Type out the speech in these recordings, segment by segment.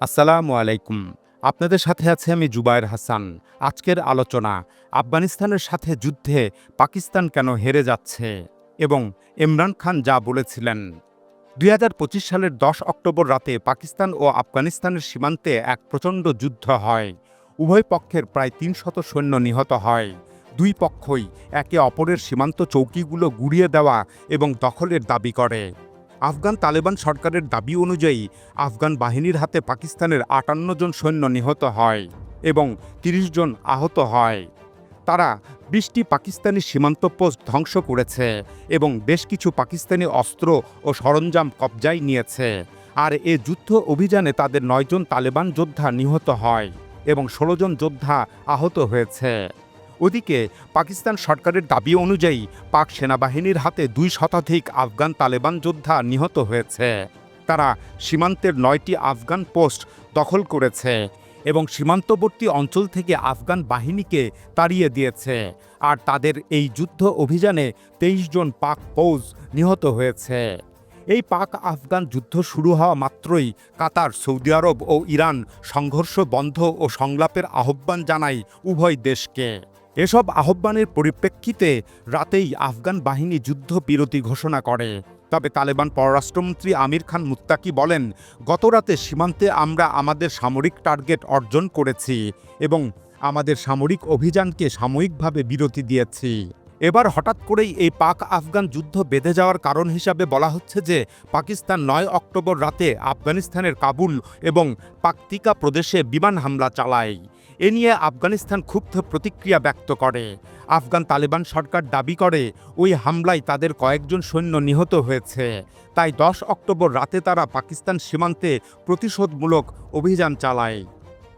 আসসালামু আলাইকুম। আপনাদের সাথে আছে আমি জুবায়ের হাসান। আজকের আলোচনা, আফগানিস্তানের সাথে যুদ্ধে পাকিস্তান কেন হেরে যাচ্ছে এবং ইমরান খান যা বলেছিলেন। দুই হাজার পঁচিশ সালের দশ অক্টোবর রাতে পাকিস্তান ও আফগানিস্তানের সীমান্তে এক প্রচণ্ড যুদ্ধ হয়। উভয় পক্ষের প্রায় তিনশত সৈন্য নিহত হয়। দুই পক্ষই একে অপরের সীমান্ত চৌকিগুলো গুড়িয়ে দেওয়া এবং দখলের দাবি করে। আফগান তালেবান সরকারের দাবি অনুযায়ী আফগান বাহিনীর হাতে পাকিস্তানের আটান্ন জন সৈন্য নিহত হয় এবং ৩০ জন আহত হয়। তারা বিশটি পাকিস্তানি সীমান্ত পোস্ট ধ্বংস করেছে এবং বেশ কিছু পাকিস্তানি অস্ত্র ও সরঞ্জাম কবজায় নিয়েছে। আর এ যুদ্ধ অভিযানে তাদের নয়জন তালেবান যোদ্ধা নিহত হয় এবং ষোলো জন যোদ্ধা আহত হয়েছে। ওদিকে পাকিস্তান সরকারের দাবি অনুযায়ী পাক সেনাবাহিনীর হাতে দুই শতাধিক আফগান তালেবান যোদ্ধা নিহত হয়েছে। তারা সীমান্তের নয়টি আফগান পোস্ট দখল করেছে এবং সীমান্তবর্তী অঞ্চল থেকে আফগান বাহিনীকে তাড়িয়ে দিয়েছে। আর তাদের এই যুদ্ধ অভিযানে তেইশ জন পাক ফৌজ নিহত হয়েছে। এই পাক আফগান যুদ্ধ শুরু হওয়া মাত্রই কাতার, সৌদি আরব ও ইরান সংঘর্ষ বন্ধ ও সংলাপের আহ্বান জানায় উভয় দেশকে। এসব আহ্বানের পরিপ্রেক্ষিতে রাতেই আফগান বাহিনী যুদ্ধবিরতি ঘোষণা করে। তবে তালেবান পররাষ্ট্রমন্ত্রী আমির খান মুত্তাকি বলেন, গতরাতে সীমান্তে আমরা আমাদের সামরিক টার্গেট অর্জন করেছি এবং আমাদের সামরিক অভিযানকে সাময়িকভাবে বিরতি দিয়েছি। এবার হঠাৎ করেই এই পাক আফগান যুদ্ধ বেঁধে যাওয়ার কারণ হিসাবে বলা হচ্ছে যে, পাকিস্তান নয় অক্টোবর রাতে আফগানিস্তানের কাবুল এবং পাকতিকা প্রদেশে বিমান হামলা চালায়। এ নিয়ে আফগানিস্তান ক্ষুব্ধ প্রতিক্রিয়া ব্যক্ত করে। আফগান তালেবান সরকার দাবি করে, ওই হামলায় তাদের কয়েকজন সৈন্য নিহত হয়েছে। তাই দশ অক্টোবর রাতে তারা পাকিস্তান সীমান্তে প্রতিশোধমূলক অভিযান চালায়।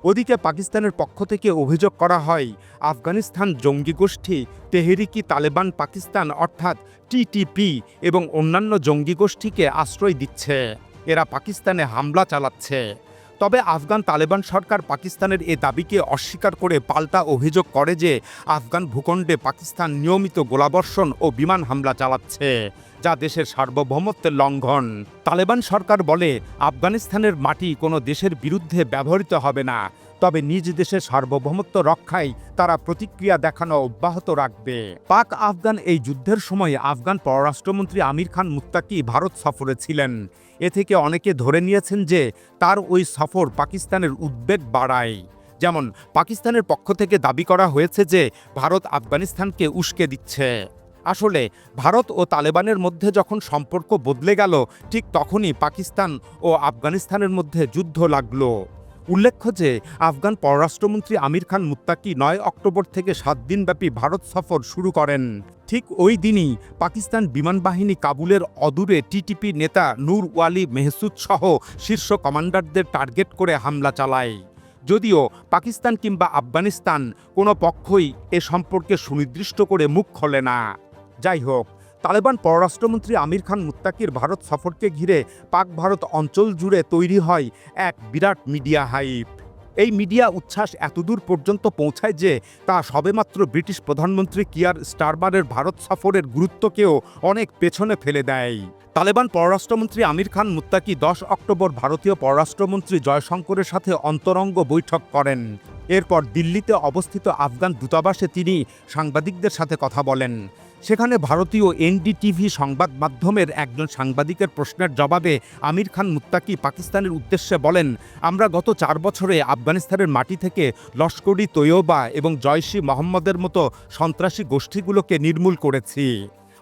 ওদিকে পাকিস্তানের পক্ষ থেকে অভিযোগ করা হয়, আফগানিস্তান জঙ্গি গোষ্ঠী তেহরিকি তালেবান পাকিস্তান অর্থাৎ টিটিপি এবং অন্যান্য জঙ্গি গোষ্ঠীকে আশ্রয় দিচ্ছে। এরা পাকিস্তানে হামলা চালাচ্ছে। তবে আফগান তালেবান সরকার পাকিস্তানের এ দাবিকে অস্বীকার করে পাল্টা অভিযোগ করে যে আফগান ভূখণ্ডে পাকিস্তান নিয়মিত গোলাবর্ষণ ও বিমান হামলা চালাচ্ছে। যা দেশের সার্বভৌমত্বের লঙ্ঘন। তালেবান সরকার বলে, আফগানিস্তানের মাটি কোনো দেশের বিরুদ্ধে ব্যবহৃত হবে না, তবে নিজ দেশের সার্বভৌমত্ব রক্ষায় তারা প্রতিক্রিয়া দেখানো অব্যাহত রাখবে। পাক আফগান এই যুদ্ধের সময় আফগান পররাষ্ট্রমন্ত্রী আমির খান মুত্তাকি ভারত সফরে ছিলেন। এ থেকে অনেকে ধরে নিয়েছেন যে, তার ওই সফর পাকিস্তানের উদ্বেগ বাড়ায়। যেমন, পাকিস্তানের পক্ষ থেকে দাবি করা হয়েছে যে, ভারত আফগানিস্তানকে উস্কে দিচ্ছে। আসলে ভারত ও তালেবানের মধ্যে যখন সম্পর্ক বদলে গেল, ঠিক তখনই পাকিস্তান ও আফগানিস্তানের মধ্যে যুদ্ধ লাগল। উল্লেখ্য যে, আফগান পররাষ্ট্রমন্ত্রী আমির খান মুত্তাকি নয় অক্টোবর থেকে সাত দিনব্যাপী ভারত সফর শুরু করেন। ঠিক ওই দিনই পাকিস্তান বিমান বাহিনী কাবুলের অদূরে টিটিপি নেতা নূর ওয়ালি মেহসুদ সহ শীর্ষ কমান্ডারদের টার্গেট করে হামলা চালায়। যদিও পাকিস্তান কিংবা আফগানিস্তান কোনো পক্ষই এ সম্পর্কে সুনির্দিষ্ট করে মুখ খোলে না। যাই হোক তালেবান পররাষ্ট্রমন্ত্রী আমির খান মুত্তাকির ভারত সফরকে ঘিরে পাক ভারত অঞ্চল জুড়ে তৈরি হয় এক বিরাট মিডিয়া হাইপ। এই মিডিয়া উচ্ছ্বাস এতদূর পর্যন্ত পৌঁছায় যে তা সবেমাত্র ব্রিটিশ প্রধানমন্ত্রী কিয়ার স্টারবারের ভারত সফরের গুরুত্বকেও অনেক পেছনে ফেলে দেয়। তালেবান পররাষ্ট্রমন্ত্রী আমির খান মুত্তাকি দশ অক্টোবর ভারতীয় পররাষ্ট্রমন্ত্রী জয়শঙ্করের সাথে অন্তরঙ্গ বৈঠক করেন। এরপর দিল্লিতে অবস্থিত আফগান দূতাবাসে তিনি সাংবাদিকদের সাথে কথা বলেন। সেখানে ভারতীয় এনডিটিভি সংবাদ মাধ্যমের একজন সাংবাদিকের প্রশ্নের জবাবে আমির খান মুত্তাকি পাকিস্তানের উদ্দেশ্যে বলেন, আমরা গত চার বছরে আফগানিস্তানের মাটি থেকে লস্করি তৈয়বা এবং জয়শি মোহাম্মদের মতো সন্ত্রাসী গোষ্ঠীগুলোকে নির্মূল করেছি।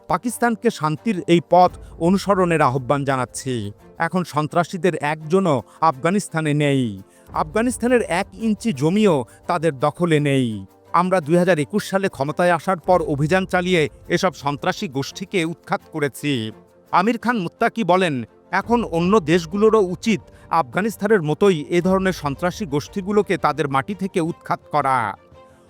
পাকিস্তানকে শান্তির এই পথ অনুসরণের আহ্বান জানাচ্ছি। এখন সন্ত্রাসীদের একজনও আফগানিস্তানে নেই। আফগানিস্তানের এক ইঞ্চি জমিও তাদের দখলে নেই। আমরা দুই হাজার একুশ সালে ক্ষমতায় আসার পর অভিযান চালিয়ে এসব সন্ত্রাসী গোষ্ঠীকে উৎখাত করেছি। আমির খান মুত্তাকি বলেন, এখন অন্য দেশগুলোরও উচিত আফগানিস্তানের মতোই এ ধরনের সন্ত্রাসী গোষ্ঠীগুলোকে তাদের মাটি থেকে উৎখাত করা।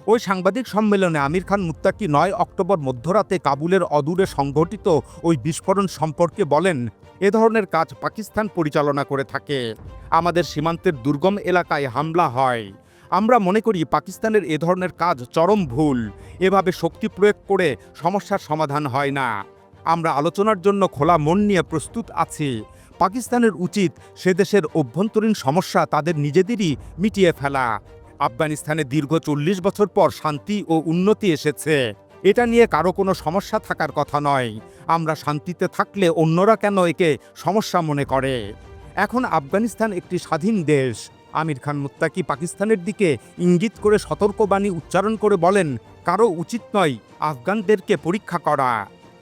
ওই সাংবাদিক সম্মেলনে আমির খান মুত্তাকি নয় অক্টোবর মধ্যরাতে কাবুলের অদূরে সংঘটিত ওই বিস্ফোরণ সম্পর্কে বলেন, এ ধরনের কাজ পাকিস্তান পরিচালনা করে থাকে। আমাদের সীমান্তের দুর্গম এলাকায় হামলা হয়। আমরা মনে করি পাকিস্তানের এ ধরনের কাজ চরম ভুল। এভাবে শক্তি প্রয়োগ করে সমস্যার সমাধান হয় না। আমরা আলোচনার জন্য খোলা মন নিয়ে প্রস্তুত আছি। পাকিস্তানের উচিত সে দেশের অভ্যন্তরীণ সমস্যা তাদের নিজেদেরই মিটিয়ে ফেলা। আফগানিস্তানে দীর্ঘ চল্লিশ বছর পর শান্তি ও উন্নতি এসেছে। এটা নিয়ে কারও কোনো সমস্যা থাকার কথা নয়। আমরা শান্তিতে থাকলে অন্যরা কেন একে সমস্যা মনে করে? এখন আফগানিস্তান একটি স্বাধীন দেশ। আমির খান মুত্তাকি পাকিস্তানের দিকে ইঙ্গিত করে সতর্কবাণী উচ্চারণ করে বলেন, কারও উচিত নয় আফগানদেরকে পরীক্ষা করা।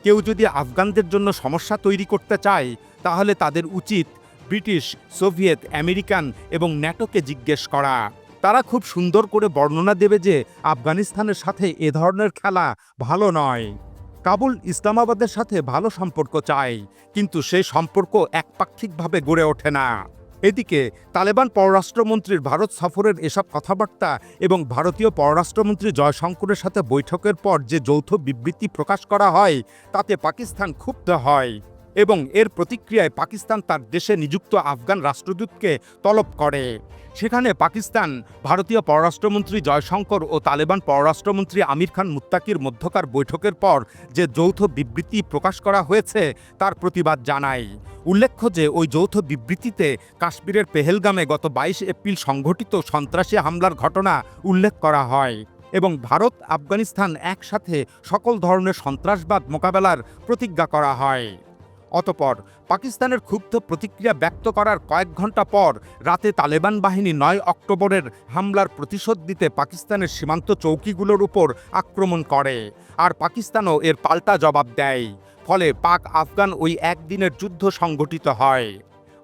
কেউ যদি আফগানদের জন্য সমস্যা তৈরি করতে চায়, তাহলে তাদের উচিত ব্রিটিশ, সোভিয়েত, আমেরিকান এবং ন্যাটোকে জিজ্ঞেস করা। তারা খুব সুন্দর করে বর্ণনা দেবে যে আফগানিস্তানের সাথে এ ধরনের খেলা ভালো নয়। কাবুল ইসলামাবাদের সাথে ভালো সম্পর্ক চায়, কিন্তু সেই সম্পর্ক একপাক্ষিকভাবে গড়ে ওঠে না। এদিকে, তালেবান পররাষ্ট্রমন্ত্রীর ভারত সফরের এসব কথাবার্তা এবং ভারতীয় পররাষ্ট্রমন্ত্রী জয়শঙ্করের সাথে বৈঠকের পর যে যৌথ বিবৃতি প্রকাশ করা হয়, তাতে পাকিস্তান ক্ষুব্ধ হয়। এবং এর প্রতিক্রিয়ায় পাকিস্তান তার দেশে নিযুক্ত আফগান রাষ্ট্রদূতকে তলব করে। সেখানে পাকিস্তান, ভারতীয় পররাষ্ট্রমন্ত্রী জয়শঙ্কর ও তালেবান পররাষ্ট্রমন্ত্রী আমির খান মুত্তাকির মধ্যকার বৈঠকের পর যে যৌথ বিবৃতি প্রকাশ করা হয়েছে, তার প্রতিবাদ জানায়। উল্লেখ্য যে, ওই যৌথ বিবৃতিতে কাশ্মীরের পেহেলগামে গত বাইশ এপ্রিল সংঘটিত সন্ত্রাসী হামলার ঘটনা উল্লেখ করা হয় এবং ভারত, আফগানিস্তান একসাথে সকল ধরনের সন্ত্রাসবাদ মোকাবেলার প্রতিজ্ঞা করা হয়। অতপর পাকিস্তানের ক্ষুব্ধ প্রতিক্রিয়া ব্যক্ত করার কয়েক ঘণ্টা পর রাতে তালেবান বাহিনী নয় অক্টোবরের হামলার প্রতিশোধ দিতে পাকিস্তানের সীমান্ত চৌকিগুলোর উপর আক্রমণ করে আর পাকিস্তানও এর পাল্টা জবাব দেয়। ফলে পাক আফগান ওই একদিনের যুদ্ধ সংগঠিত হয়।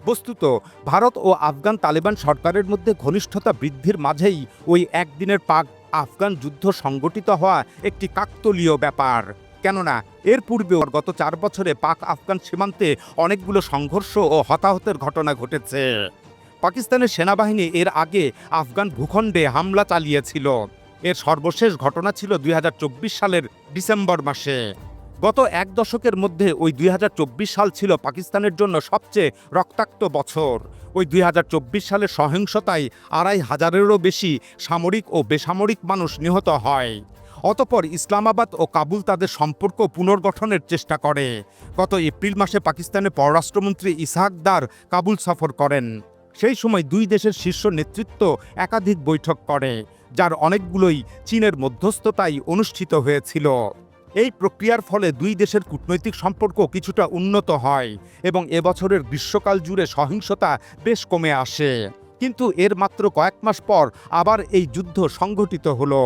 বস্তুত, ভারত ও আফগান তালেবান সরকারের মধ্যে ঘনিষ্ঠতা বৃদ্ধির মাঝেই ওই একদিনের পাক আফগান যুদ্ধ সংগঠিত হওয়া একটি কাকতলীয় ব্যাপার। কেননা এর পূর্বেও গত চার বছরে পাক আফগান সীমান্তে অনেকগুলো সংঘর্ষ ও হতাহতের ঘটনা ঘটেছে। পাকিস্তানের সেনাবাহিনী এর আগে আফগান ভূখণ্ডে হামলা চালিয়েছিল। এর সর্বশেষ ঘটনা ছিল দুই হাজার চব্বিশ সালের ডিসেম্বর মাসে। গত এক দশকের মধ্যে ওই দুই হাজার চব্বিশ সাল ছিল পাকিস্তানের জন্য সবচেয়ে রক্তাক্ত বছর। ওই দুই হাজার চব্বিশ সালের সহিংসতায় আড়াই হাজারেরও বেশি সামরিক ও বেসামরিক মানুষ নিহত হয়। অতপর ইসলামাবাদ ও কাবুল তাদের সম্পর্ক পুনর্গঠনের চেষ্টা করে। গত এপ্রিল মাসে পাকিস্তানের পররাষ্ট্রমন্ত্রী ইসহাক দার কাবুল সফর করেন। সেই সময় দুই দেশের শীর্ষ নেতৃত্ব একাধিক বৈঠক করে, যার অনেকগুলোই চীনের মধ্যস্থতায় অনুষ্ঠিত হয়েছিল। এই প্রক্রিয়ার ফলে দুই দেশের কূটনৈতিক সম্পর্ক কিছুটা উন্নত হয় এবং এবছরের গ্রীষ্মকাল জুড়ে সহিংসতা বেশ কমে আসে। কিন্তু এর মাত্র কয়েক মাস পর আবার এই যুদ্ধ সংঘটিত হলো।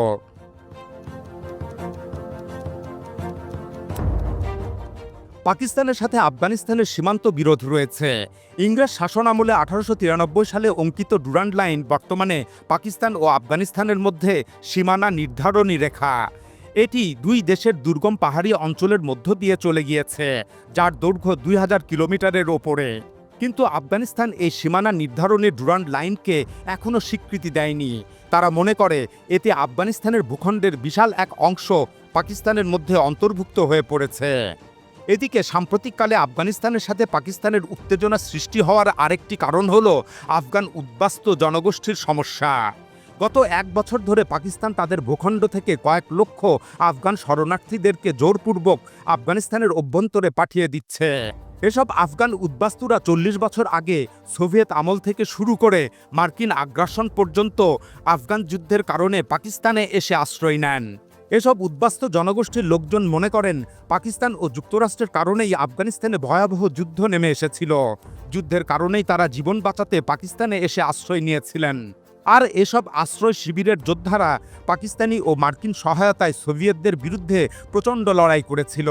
পাকিস্তানের সাথে আফগানিস্তানের সীমান্ত বিরোধ রয়েছে। ইংরেজ শাসন আমলে আঠারোশো তিরানব্বই সালে অঙ্কিত ডুরান্ড লাইন বর্তমানে পাকিস্তান ও আফগানিস্তানের মধ্যে সীমানা নির্ধারণী রেখা। এটি দুই দেশের দুর্গম পাহাড়ি অঞ্চলের মধ্য দিয়ে চলে গিয়েছে, যার দৈর্ঘ্য দুই হাজার কিলোমিটারের ওপরে। কিন্তু আফগানিস্তান এই সীমানা নির্ধারণী ডুরান্ড লাইনকে এখনও স্বীকৃতি দেয়নি। তারা মনে করে, এতে আফগানিস্তানের ভূখণ্ডের বিশাল এক অংশ পাকিস্তানের মধ্যে অন্তর্ভুক্ত হয়ে পড়েছে। এদিকে সাম্প্রতিককালে আফগানিস্তানের সাথে পাকিস্তানের উত্তেজনা সৃষ্টি হওয়ার আরেকটি কারণ হলো আফগান উদ্বাস্তু জনগোষ্ঠীর সমস্যা। গত এক বছর ধরে পাকিস্তান তাদের ভূখণ্ড থেকে কয়েক লক্ষ আফগান শরণার্থীদেরকে জোরপূর্বক আফগানিস্তানের অভ্যন্তরে পাঠিয়ে দিচ্ছে। এসব আফগান উদ্বাস্তুরা চল্লিশ বছর আগে সোভিয়েত আমল থেকে শুরু করে মার্কিন আগ্রাসন পর্যন্ত আফগান যুদ্ধের কারণে পাকিস্তানে এসে আশ্রয় নেন। এসব উদ্বাস্ত জনগোষ্ঠীর লোকজন মনে করেন পাকিস্তান ও যুক্তরাষ্ট্রের কারণেই আফগানিস্তানে ভয়াবহ যুদ্ধ নেমে এসেছিল। যুদ্ধের কারণেই তারা জীবন বাঁচাতে পাকিস্তানে এসে আশ্রয় নিয়েছিলেন। আর এসব আশ্রয় শিবিরের যোদ্ধারা পাকিস্তানি ও মার্কিন সহায়তায় সোভিয়েতদের বিরুদ্ধে প্রচণ্ড লড়াই করেছিল।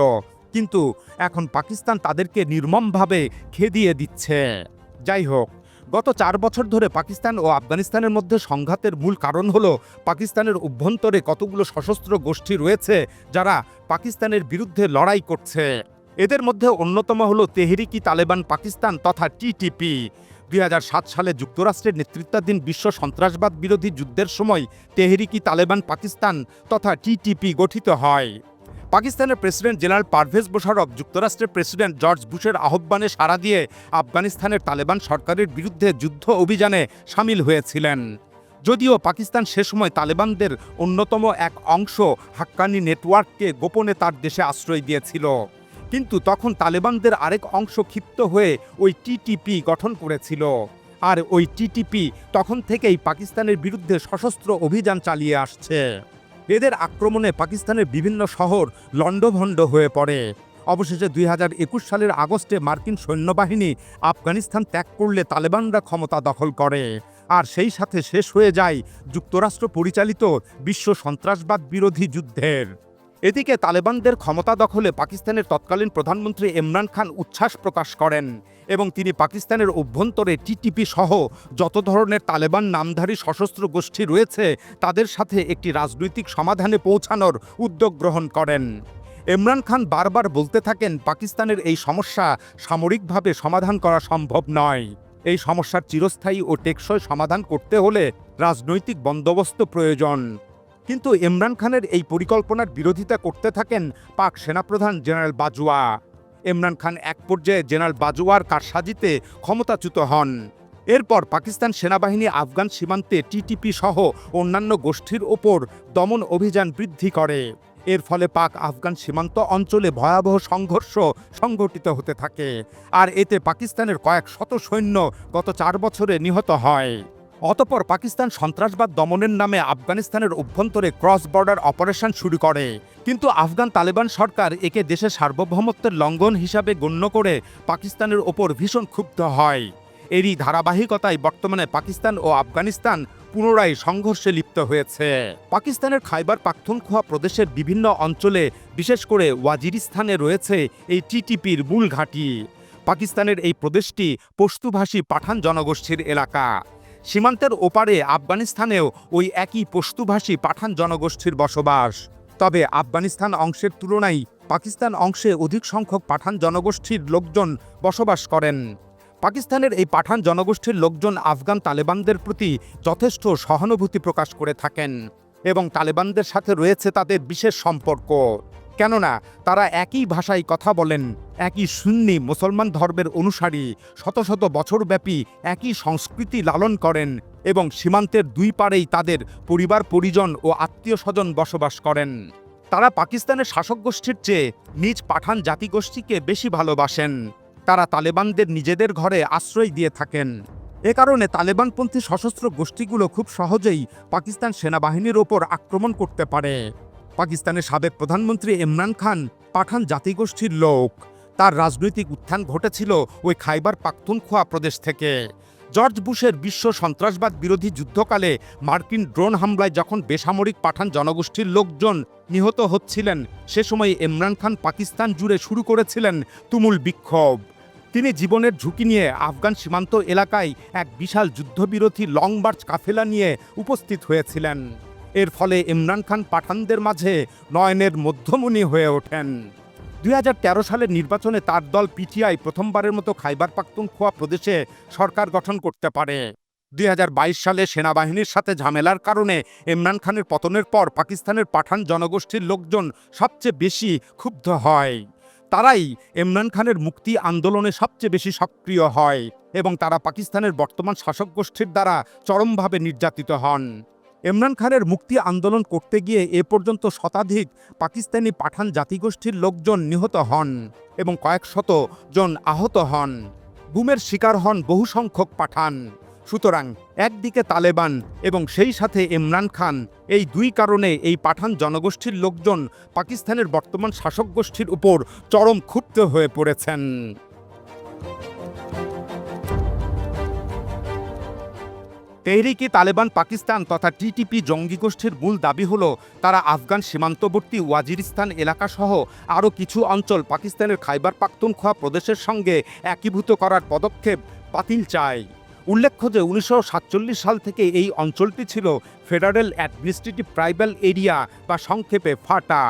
কিন্তু এখন পাকিস্তান তাদেরকে নির্মমভাবে খেদিয়ে দিচ্ছে। যাই হোক গত চার বছর ধরে পাকিস্তান ও আফগানিস্তানের মধ্যে সংঘাতের মূল কারণ হলো পাকিস্তানের অভ্যন্তরে কতগুলো সশস্ত্র গোষ্ঠী রয়েছে যারা পাকিস্তানের বিরুদ্ধে লড়াই করছে। এদের মধ্যে অন্যতম হল তেহরিকি তালেবান পাকিস্তান তথা টিটিপি। দুই হাজার সাত সালে যুক্তরাষ্ট্রের নেতৃত্বাধীন বিশ্ব সন্ত্রাসবাদ বিরোধী যুদ্ধের সময় তেহরিকি তালেবান পাকিস্তান তথা টিটিপি গঠিত হয়। পাকিস্তানের প্রেসিডেন্ট জেনারেল পারভেজ মোশারফ যুক্তরাষ্ট্রের প্রেসিডেন্ট জর্জ বুশের আহ্বানে সাড়া দিয়ে আফগানিস্তানের তালেবান সরকারের বিরুদ্ধে যুদ্ধ অভিযানে সামিল হয়েছিলেন। যদিও পাকিস্তান সে সময় তালেবানদের অন্যতম এক অংশ হাক্কানি নেটওয়ার্ককে গোপনে তার দেশে আশ্রয় দিয়েছিল। কিন্তু তখন তালেবানদের আরেক অংশ ক্ষিপ্ত হয়ে ওই টিটিপি গঠন করেছিল। আর ওই টিটিপি তখন থেকেই পাকিস্তানের বিরুদ্ধে সশস্ত্র অভিযান চালিয়ে আসছে। এদের আক্রমণে পাকিস্তানের বিভিন্ন শহর লণ্ডভণ্ড হয়ে পড়ে। অবশেষে দুই হাজার একুশ সালের আগস্টে মার্কিন সৈন্যবাহিনী আফগানিস্তান ত্যাগ করলে তালেবানরা ক্ষমতা দখল করে। আর সেই সাথে শেষ হয়ে যায় যুক্তরাষ্ট্র পরিচালিত বিশ্ব সন্ত্রাসবাদ বিরোধী যুদ্ধের। এদিকে তালেবানদের ক্ষমতা দখলে পাকিস্তানের তৎকালীন প্রধানমন্ত্রী ইমরান খান উচ্ছ্বাস প্রকাশ করেন। এবং তিনি পাকিস্তানের অভ্যন্তরে টিটিপি সহ যত ধরনের তালেবান নামধারী সশস্ত্র গোষ্ঠী রয়েছে, তাদের সাথে একটি রাজনৈতিক সমাধানে পৌঁছানোর উদ্যোগ গ্রহণ করেন। ইমরান খান বারবার বলতে থাকেন, পাকিস্তানের এই সমস্যা সামরিকভাবে সমাধান করা সম্ভব নয়। এই সমস্যার চিরস্থায়ী ও টেকসই সমাধান করতে হলে রাজনৈতিক বন্দোবস্ত প্রয়োজন। কিন্তু ইমরান খানের এই পরিকল্পনার বিরোধিতা করতে থাকেন পাক সেনাপ্রধান জেনারেল বাজওয়া। ইমরান খান এক পর্যায়ে জেনারেল বাজওয়ার কারসাজিতে ক্ষমতাচ্যুত হন। এরপর পাকিস্তান সেনাবাহিনী আফগান সীমান্তে টিটিপি সহ অন্যান্য গোষ্ঠীর ওপর দমন অভিযান বৃদ্ধি করে। এর ফলে পাক আফগান সীমান্ত অঞ্চলে ভয়াবহ সংঘর্ষ সংঘটিত হতে থাকে। আর এতে পাকিস্তানের কয়েক শত সৈন্য গত চার বছরে নিহত হয়। অতপর পাকিস্তান সন্ত্রাসবাদ দমনের নামে আফগানিস্তানের অভ্যন্তরে ক্রস বর্ডার অপারেশন শুরু করে। কিন্তু আফগান তালেবান সরকার একে দেশের সার্বভৌমত্বের লঙ্ঘন হিসাবে গণ্য করে পাকিস্তানের ওপর ভীষণ ক্ষুব্ধ হয়। এরই ধারাবাহিকতায় বর্তমানে পাকিস্তান ও আফগানিস্তান পুনরায় সংঘর্ষে লিপ্ত হয়েছে। পাকিস্তানের খাইবার পাখতুনখোয়া প্রদেশের বিভিন্ন অঞ্চলে, বিশেষ করে ওয়াজিরিস্তানে রয়েছে এই টিটিপির মূল ঘাঁটি। পাকিস্তানের এই প্রদেশটি পশতুভাষী পাঠান জনগোষ্ঠীর এলাকা। সীমান্তের ওপারে আফগানিস্তানেও ওই একই পশতুভাষী পাঠান জনগোষ্ঠীর বসবাস। তবে আফগানিস্তান অংশের তুলনায় পাকিস্তান অংশে অধিক সংখ্যক পাঠান জনগোষ্ঠীর লোকজন বসবাস করেন। পাকিস্তানের এই পাঠান জনগোষ্ঠীর লোকজন আফগান তালেবানদের প্রতি যথেষ্ট সহানুভূতি প্রকাশ করে থাকেন এবং তালেবানদের সাথে রয়েছে তাদের বিশেষ সম্পর্ক। কেননা তারা একই ভাষায় কথা বলেন, একই সুন্নি মুসলমান ধর্মের অনুসারী, শত শত বছরব্যাপী একই সংস্কৃতি লালন করেন এবং সীমান্তের দুই পারেই তাদের পরিবার, পরিজন ও আত্মীয় স্বজন বসবাস করেন। তারা পাকিস্তানের শাসক গোষ্ঠীর চেয়ে নিজ পাঠান জাতিগোষ্ঠীকে বেশি ভালোবাসেন। তারা তালেবানদের নিজেদের ঘরে আশ্রয় দিয়ে থাকেন। এ কারণে তালেবানপন্থী সশস্ত্র গোষ্ঠীগুলো খুব সহজেই পাকিস্তান সেনাবাহিনীর ওপর আক্রমণ করতে পারে। পাকিস্তানের সাবেক প্রধানমন্ত্রী ইমরান খান পাঠান জাতিগোষ্ঠীর লোক। তার রাজনৈতিক উত্থান ঘটেছিল ওই খাইবার পাখতুনখোয়া প্রদেশ থেকে। জর্জ বুশের বিশ্ব সন্ত্রাসবাদ বিরোধী যুদ্ধকালে মার্কিন ড্রোন হামলায় যখন বেসামরিক পাঠান জনগোষ্ঠীর লোকজন নিহত হচ্ছিলেন, সে সময় ইমরান খান পাকিস্তান জুড়ে শুরু করেছিলেন তুমুল বিক্ষোভ। তিনি জীবনের ঝুঁকি নিয়ে আফগান সীমান্ত এলাকায় এক বিশাল যুদ্ধবিরোধী লং মার্চ কাফেলা নিয়ে উপস্থিত হয়েছিলেন। এর ফলে ইমরান খান পাঠানদের মাঝে নয়নের মধ্যমণি হয়ে ওঠেন। দুই হাজার তেরো সালের নির্বাচনে তার দল পিটিআই প্রথমবারের মতো খাইবার পাখতুনখোয়া প্রদেশে সরকার গঠন করতে পারে। দুই হাজার বাইশ সালে সেনাবাহিনীর সাথে ঝামেলার কারণে ইমরান খানের পতনের পর পাকিস্তানের পাঠান জনগোষ্ঠীর লোকজন সবচেয়ে বেশি ক্ষুব্ধ হয়। তারাই ইমরান খানের মুক্তি আন্দোলনে সবচেয়ে বেশি সক্রিয় হয় এবং তারা পাকিস্তানের বর্তমান শাসক গোষ্ঠীর দ্বারা চরমভাবে নির্যাতিত হন। ইমরান খানের মুক্তি আন্দোলন করতে গিয়ে এ পর্যন্ত শতাধিক পাকিস্তানি পাঠান জাতিগোষ্ঠীর লোকজন নিহত হন এবং কয়েক শত জন আহত হন। গুমের শিকার হন বহু সংখ্যক পাঠান। সুতরাং একদিকে তালেবান এবং সেই সাথে ইমরান খান, এই দুই কারণে এই পাঠান জনগোষ্ঠীর লোকজন পাকিস্তানের বর্তমান শাসক গোষ্ঠীর উপর চরম ক্ষুব্ধ হয়ে পড়েছেন। তেহরিকি তালেবান, পাকিস্তান তথা টিটিপি জঙ্গি গোষ্ঠীর মূল দাবি হল তারা আফগান সীমান্তবর্তী ওয়াজিরিস্তান এলাকাসহ আরও কিছু অঞ্চল পাকিস্তানের খাইবার পাখতুনখোয়া প্রদেশের সঙ্গে একীভূত করার পদক্ষেপ বাতিল চায়। উল্লেখ্য যে উনিশশো সাতচল্লিশ সাল থেকে এই অঞ্চলটি ছিল ফেডারেল অ্যাডমিনিস্ট্রেটিভ ট্রাইবাল এরিয়া বা সংক্ষেপে ফাটা।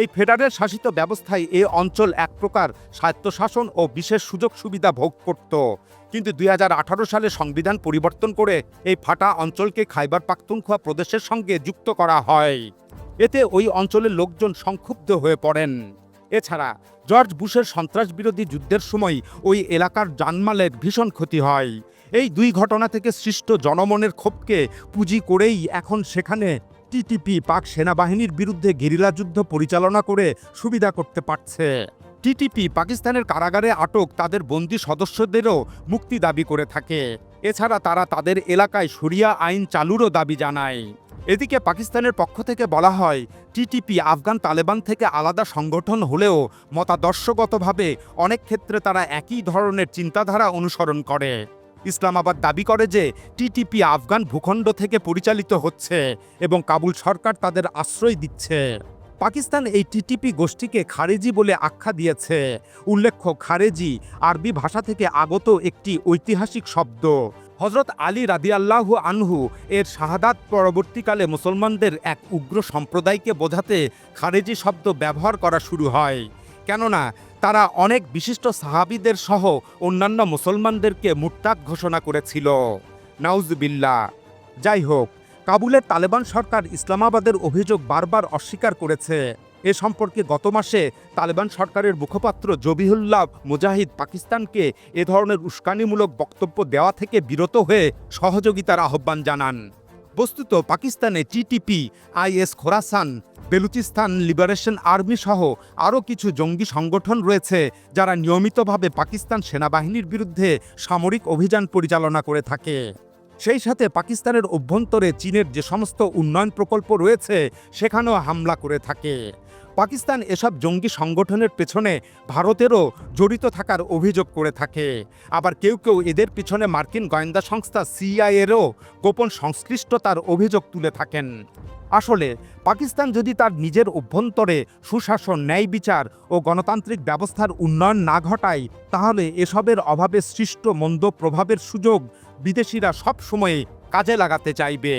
এই ফেডারেল শাসিত ব্যবস্থায় এ অঞ্চল এক প্রকার স্বায়ত্তশাসন ও বিশেষ সুযোগ সুবিধা ভোগ করত। কিন্তু দুই হাজার আঠারো সালে সংবিধান পরিবর্তন করে এই ফাটা অঞ্চলকে খাইবার পাখতুনখোয়া প্রদেশের সঙ্গে যুক্ত করা হয়। এতে ওই অঞ্চলের লোকজন সংক্ষুব্ধ হয়ে পড়েন। এছাড়া জর্জ বুশের সন্ত্রাস বিরোধী যুদ্ধের সময় ওই এলাকার জানমালের ভীষণ ক্ষতি হয়। এই দুই ঘটনা থেকে সৃষ্ট জনমনের ক্ষোভকে পুঁজি করেই এখন সেখানে টিটিপি, পাক সেনাবাহিনীর বিরুদ্ধে গেরিলা যুদ্ধ পরিচালনা করে সুবিধা করতে পারছে। টিটিপি পাকিস্তানের কারাগারে আটক তাদের বন্দি সদস্যদেরও মুক্তি দাবি করে থাকে। এছাড়া তারা তাদের এলাকায় শরিয়া আইন চালুরও দাবি জানায়। এদিকে পাকিস্তানের পক্ষ থেকে বলা হয়, টিটিপি আফগান তালেবান থেকে আলাদা সংগঠন হলেও মতাদর্শগতভাবে অনেক ক্ষেত্রে তারা একই ধরনের চিন্তাধারা অনুসরণ করে। ইসলামাবাদ দাবি করে যে, টিটিপি আফগান ভূখণ্ড থেকে পরিচালিত হচ্ছে এবং কাবুল সরকার তাদের আশ্রয় দিচ্ছে। পাকিস্তান এই টিটিপি গোষ্ঠীকে খারেজি বলে আখ্যা দিয়েছে। উল্লেখ্য, খারেজি আরবি ভাষা থেকে আগত একটি ঐতিহাসিক শব্দ। হজরত আলী রাদিয়াল্লাহু আনহু এর শাহাদাত পরবর্তীকালে মুসলমানদের এক উগ্র সম্প্রদায়কে বোঝাতে খারেজি শব্দ ব্যবহার করা শুরু হয়। কেননা, তারা অনেক বিশিষ্ট সাহাবিদের সহ অন্যান্য মুসলমানদেরকে মুরতাদ ঘোষণা করেছিল। নাউজবিল্লা যাই হোক কাবুলের তালেবান সরকার ইসলামাবাদের অভিযোগ বারবার অস্বীকার করেছে। এ সম্পর্কে গত মাসে তালেবান সরকারের মুখপাত্র জবিহুল্লাহ মুজাহিদ পাকিস্তানকে এ ধরনের উস্কানিমূলক বক্তব্য দেওয়া থেকে বিরত হয়ে সহযোগিতার আহ্বান জানান। বস্তুত পাকিস্তানে TTP IS Khorasan, Balochistan liberation army সহ আরও কিছু জঙ্গি সংগঠন রয়েছে যারা নিয়মিতভাবে পাকিস্তান সেনাবাহিনীর বিরুদ্ধে সামরিক অভিযান পরিচালনা করে থাকে। সেই সাথে পাকিস্তানের অভ্যন্তরে চীনের যে সমস্ত উন্নয়ন প্রকল্প রয়েছে, সেখানেও হামলা করে থাকে। পাকিস্তান এসব জঙ্গি সংগঠনের পেছনে ভারতেরও জড়িত থাকার অভিযোগ করে থাকে। আবার কেউ কেউ এদের পিছনে মার্কিন গোয়েন্দা সংস্থা সিআইএরও গোপন সংশ্লিষ্টতার অভিযোগ তুলে থাকেন। আসলে পাকিস্তান যদি তার নিজের অভ্যন্তরে সুশাসন, ন্যায় বিচার ও গণতান্ত্রিক ব্যবস্থার উন্নয়ন না ঘটায়, তাহলে এসবের অভাবে সৃষ্ট মন্দ প্রভাবের সুযোগ বিদেশিরা সব সময়ে কাজে লাগাতে চাইবে।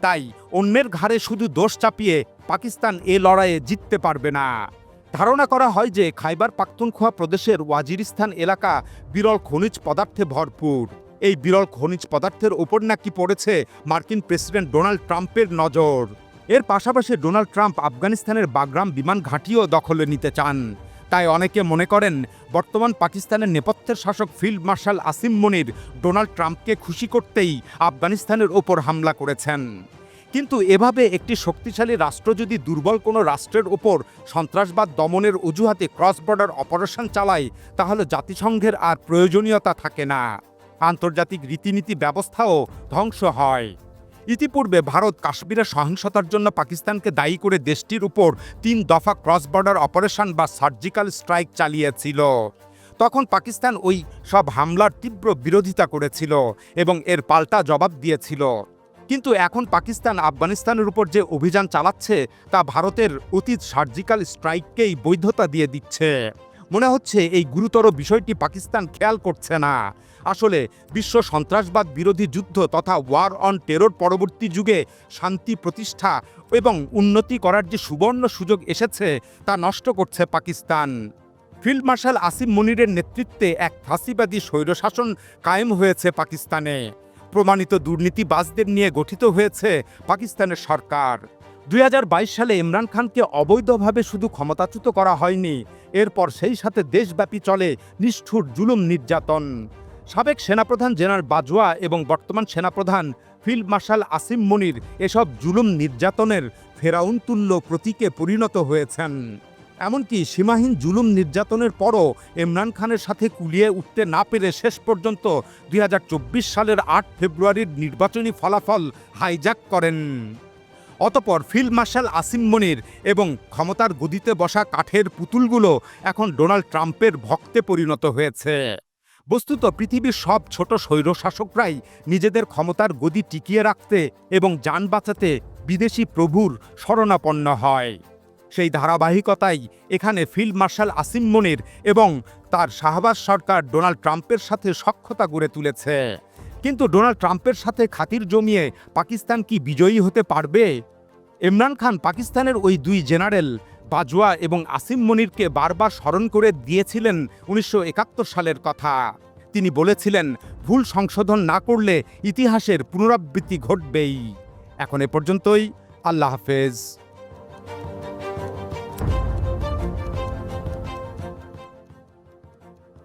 তাই অন্যের ঘাড়ে শুধু দোষ চাপিয়ে পাকিস্তান এ লড়াইয়ে জিততে পারবে না। ধারণা করা হয় যে খাইবার পাখতুনখোয়া প্রদেশের ওয়াজিরিস্তান এলাকা বিরল খনিজ পদার্থে ভরপুর। এই বিরল খনিজ পদার্থের ওপর নাকি পড়েছে মার্কিন প্রেসিডেন্ট ডোনাল্ড ট্রাম্পের নজর। এর পাশাপাশি ডোনাল্ড ট্রাম্প আফগানিস্তানের বাগরাম বিমান ঘাঁটিও দখলে নিতে চান। তাই অনেকে মনে করেন, বর্তমান পাকিস্তানের নেপথ্যের শাসক field marshal Asim Munir Donald ট্রাম্পকে খুশি করতেই আফগানিস্তানের ওপর হামলা করেছেন। কিন্তু এভাবে একটি শক্তিশালী রাষ্ট্র যদি দুর্বল কোনো রাষ্ট্রের ওপর সন্ত্রাসবাদ দমনের অজুহাতে ক্রস বর্ডার অপারেশন চালায়, তাহলে জাতিসংঘের আর প্রয়োজনীয়তা থাকে না। আন্তর্জাতিক রীতিনীতি ব্যবস্থাও ধ্বংস হয়। ইতিপূর্বে ভারত কাশ্মীরের সহিংসতার জন্য পাকিস্তানকে দায়ী করে দেশটির উপর তিন দফা ক্রস বর্ডার অপারেশন বা সার্জিক্যাল স্ট্রাইক চালিয়েছিল। তখন পাকিস্তান ওই সব হামলার তীব্র বিরোধিতা করেছিল এবং এর পাল্টা জবাব দিয়েছিল। কিন্তু এখন পাকিস্তান আফগানিস্তানের উপর যে অভিযান চালাচ্ছে, তা ভারতের অতীত সার্জিক্যাল স্ট্রাইককেই বৈধতা দিয়ে দিচ্ছে। মনে হচ্ছে এই গুরুতর বিষয়টি পাকিস্তান খেয়াল করছে না। আসলে বিশ্ব সন্ত্রাসবাদ বিরোধী যুদ্ধ তথা ওয়ার অন টেরোর পরবর্তী যুগে শান্তি প্রতিষ্ঠা এবং উন্নতি করার যে সুবর্ণ সুযোগ এসেছে, তা নষ্ট করছে পাকিস্তান। ফিল্ড মার্শাল আসিম মনিরের নেতৃত্বে এক ফাঁসিবাদী স্বৈরশাসন কায়েম হয়েছে পাকিস্তানে। প্রমাণিত দুর্নীতিবাজদের নিয়ে গঠিত হয়েছে পাকিস্তানের সরকার। দুই হাজার বাইশ সালে ইমরান খানকে অবৈধভাবে শুধু ক্ষমতাচ্যুত করা হয়নি। এরপর সেই সাথে দেশব্যাপী চলে নিষ্ঠুর, জুলুম, নির্যাতন। সাবেক সেনাপ্রধান জেনারেল বাজওয়া এবং বর্তমান সেনাপ্রধান ফিল্ড মার্শাল আসিম মনির এসব জুলুম, নির্যাতনের ফেরাউনতুল্য প্রতীকে পরিণত হয়েছেন। এমনকি সীমাহীন জুলুম, নির্যাতনের পরও ইমরান খানের সাথে কুলিয়ে উঠতে না পেরে শেষ পর্যন্ত দুই হাজার চব্বিশ সালের আট ফেব্রুয়ারির নির্বাচনী ফলাফল হাইজ্যাক করেন। অতপর ফিল্ড মার্শাল আসিম মনির এবং ক্ষমতার গদিতে বসা কাঠের পুতুলগুলো এখন ডোনাল্ড ট্রাম্পের ভক্তে পরিণত হয়েছে। বস্তুত পৃথিবীর সব ছোট স্বৈরশাসকরাই নিজেদের ক্ষমতার গদি টিকিয়ে রাখতে এবং যান বাঁচাতে বিদেশি প্রভুর শরণাপন্ন হয়। সেই ধারাবাহিকতাই এখানে ফিল্ড মার্শাল আসিম মনির এবং তার শাহবাজ সরকার ডোনাল্ড ট্রাম্পের সাথে সক্ষতা গড়ে তুলেছে। কিন্তু ডোনাল্ড ট্রাম্পের সাথে খাতির জমিয়ে পাকিস্তান কি বিজয়ী হতে পারবে? ইমরান খান পাকিস্তানের ওই দুই জেনারেল বাজওয়া এবং আসিম মনিরকে বারবার স্মরণ করে দিয়েছিলেন উনিশশো একাত্তর সালের কথা। তিনি বলেছিলেন, ভুল সংশোধন না করলে ইতিহাসের পুনরাবৃত্তি ঘটবেই। এখন এ পর্যন্তই, আল্লাহ হাফেজ।